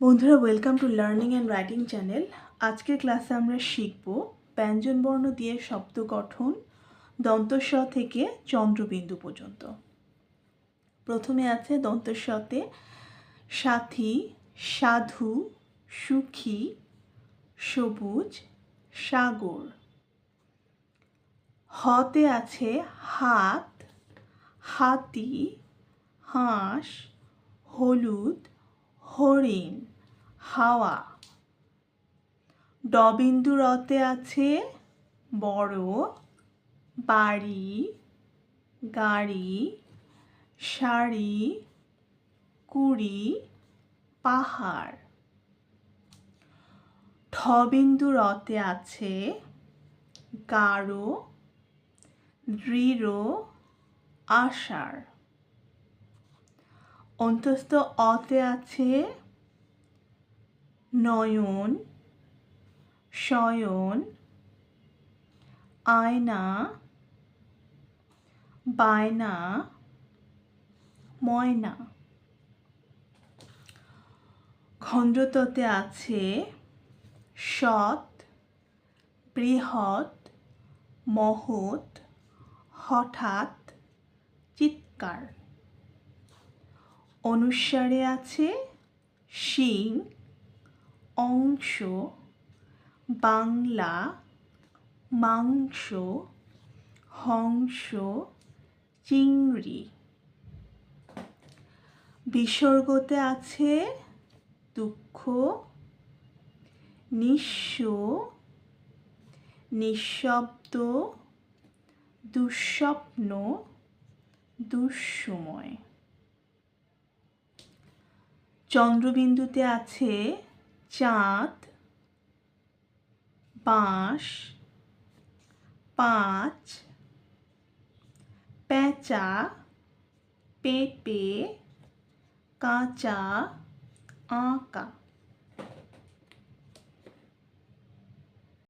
বন্ধুরা welcome to learning and writing channel আজকের ক্লাসে আমরা শিখব ব্যঞ্জনবর্ণ দিয়ে শব্দ গঠন দন্তস্ব থেকে চন্দ্রবিন্দু পর্যন্ত। প্রথমে আছে দন্তস্বতে সাথী, সাধু, সুখী, সবুজ, সাগর। হতে আছে হাত, হাতি, হাঁস, হলুদ, হরিণ। হাওয়া। ডবিন্দু রতে আছে বড় বাড়ি, গাড়ি, শাড়ি, কুড়ি, পাহাড়। ঠবিন্দু রতে আছে গাঢ়, দৃঢ় আষাঢ়। অন্তস্থ অতে আছে নয়ন, শয়ন, আয়না, বায়না, ময়না। খণ্ডততে আছে সৎ, বৃহৎ, মহৎ, হঠাৎ, চিৎকার। অনুসারে আছে শিং অংশ বাংলা মাংস হংস চিংড়ি। বিসর্গতে আছে দুঃখ নিঃস্ব নিঃশব্দ দুঃস্বপ্ন দুঃসময়। চন্দ্রবিন্দুতে আছে चाँद बाँस पाँच पैचा पेपे काचा आका।